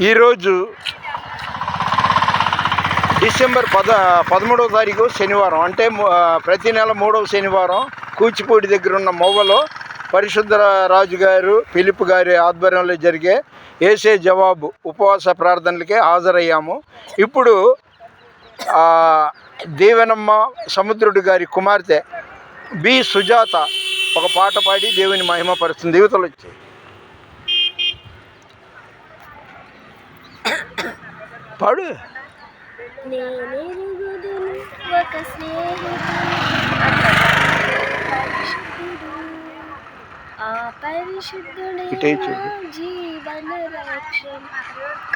ఈరోజు డిసెంబర్ పద పదమూడవ తారీఖు శనివారం అంటే ప్రతి నెల మూడవ శనివారం కూచిపూడి దగ్గర ఉన్న మొవ్వలో పరిశుద్ధ రాజు గారు ఫిలిప్ గారి ఆధ్వర్యంలో జరిగే ఏసే జవాబు ఉపవాస ప్రార్థనలకి హాజరయ్యాము. ఇప్పుడు ఆ, దేవనమ్మ సముద్రుడు గారి కుమార్తె బి సుజాత ఒక పాట పాడి దేవుని మహిమపరుస్తుంది. దేవతలు వచ్చాయి పాడు ఒక ఆ పరిశుద్ధుడే జీవన రక్షణ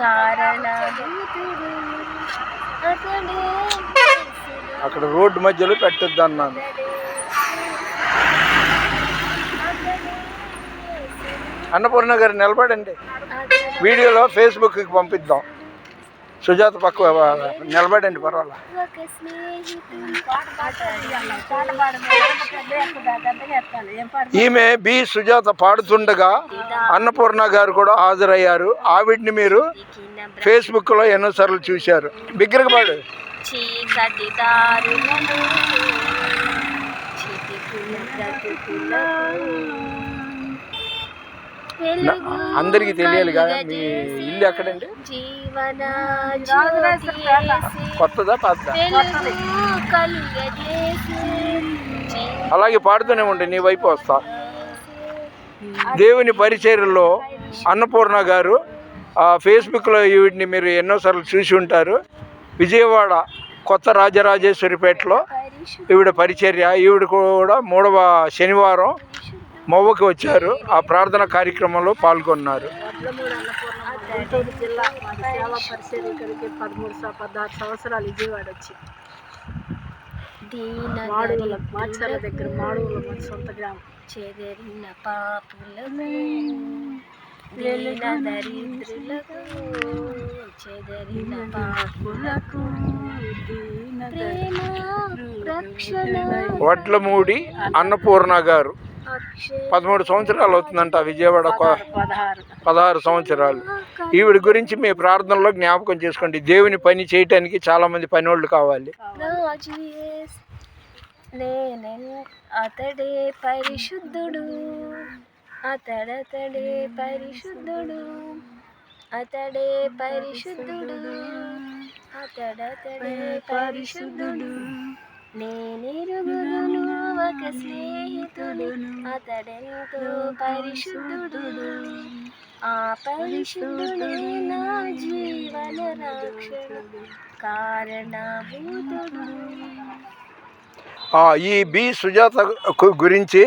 కారణభూతుడు అతడే. అక్కడ రోడ్డు మధ్యలో పెట్టొద్దు అన్నాను. అన్నపూర్ణ గారు నిలబడండి వీడియోలో ఫేస్బుక్కి పంపిద్దాం సుజాత పక్క నిలబడండి పర్వాలా. ఈమె బి సుజాత పాడుతుండగా అన్నపూర్ణ గారు కూడా హాజరయ్యారు. ఆవిడ్ని మీరు ఫేస్బుక్లో ఎన్నోసార్లు చూశారు. బిగ్గరగా పాడు. చీకటి అందరికీ తెలియాలి కదా మీ ఇల్లు ఎక్కడండి. కొత్తదా పాత వెలుగు కలుగజేసు జీవన అలాగే పాడుతూనే ఉండి నీ వైపు వస్తా. దేవుని పరిచర్యలో అన్నపూర్ణ గారు ఆ, ఫేస్బుక్లో ఈవిడ్ని మీరు ఎన్నోసార్లు చూసి ఉంటారు. విజయవాడ కొత్త రాజరాజేశ్వరిపేటలో ఈవిడ పరిచర్య ఈవిడ కూడా మూడవ శనివారం మొవ్వకి వచ్చారు. ఆ ప్రార్థన కార్యక్రమంలో పాల్గొన్నారు. గుంటూరు జిల్లా మాది సేవా పరిచయం ఇక్కడికి పదమూడు పదహారు సంవత్సరాలు విజయవాడ వచ్చి దీన మాడుగుల మాచాల దగ్గర మాడుగుల మన సొంత గ్రామం చెదరిన పాపులకు దీన దరిద్రులకు చెదరిన పాపులకు ప్రేమ రక్షణ వడ్లమూడి అన్నపూర్ణ గారు. పదమూడు సంవత్సరాలు అవుతుందంట విజయవాడ పదహారు సంవత్సరాలు. ఈవిడ గురించి మీ ప్రార్థనలో జ్ఞాపకం చేసుకోండి. దేవుని పని చేయటానికి చాలామంది పనివాళ్ళు కావాలి. అతడే పరిశుద్ధుడు. అతడతడే పరిశుద్ధుడు. అతడే పరిశుద్ధుడు. అతడతడే పరిశుద్ధుడు. నేనెరుగుదును ఒక స్నేహితుడు. అతడెంతో పరిశుద్ధుడు. ఆ పరిశుద్ధుడే నా జీవన రక్షణ కారణభూతుడు. ఈ బి సుజాత గురించి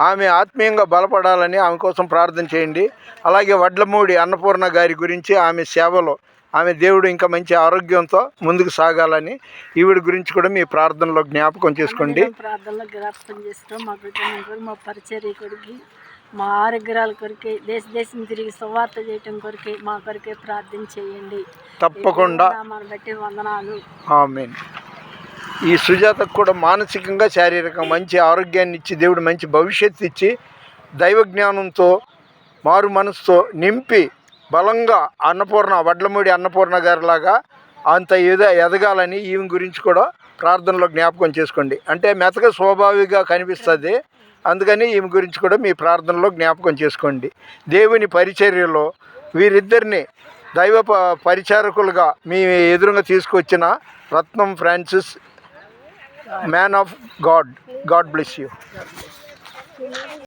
ఆమె ఆత్మీయంగా బలపడాలని ఆమె కోసం ప్రార్థన చేయండి. అలాగే వడ్లమూడి అన్నపూర్ణ గారి గురించి ఆమె సేవలో ఆమె దేవుడు ఇంకా మంచి ఆరోగ్యంతో ముందుకు సాగాలని ఈవిడ గురించి కూడా మీ ప్రార్థనలో జ్ఞాపకం చేసుకోండి. ప్రార్థనలో జ్ఞాపకం చేస్తాం. మా కొరకు మా పరిచర్య కొరికి మా ఆరోగ్యాల కొరికే దేశ దేశం తిరిగి సువార్త చేయటం కొరికే మా కొరికే ప్రార్థన చేయండి. తప్పకుండా. బట్టి వందనాలు. ఆమెన్. ఈ సుజాతకు కూడా మానసికంగా శారీరకంగా మంచి ఆరోగ్యాన్ని ఇచ్చి దేవుడు మంచి భవిష్యత్తు ఇచ్చి దైవ జ్ఞానంతో మారు మనసుతో నింపి బలంగా అన్నపూర్ణ వడ్లమూడి అన్నపూర్ణ గారిలాగా అంత ఎద ఎదగాలని ఈమె గురించి కూడా ప్రార్థనలో జ్ఞాపకం చేసుకోండి. అంటే మెతక స్వాభావికంగా కనిపిస్తుంది. అందుకని ఈమె గురించి కూడా మీ ప్రార్థనలో జ్ఞాపకం చేసుకోండి. దేవుని పరిచర్యలో వీరిద్దరిని దైవ ప- పరిచారకులుగా మీ ఎదురుగా తీసుకొచ్చిన Ratnam Francis man of God. God bless you.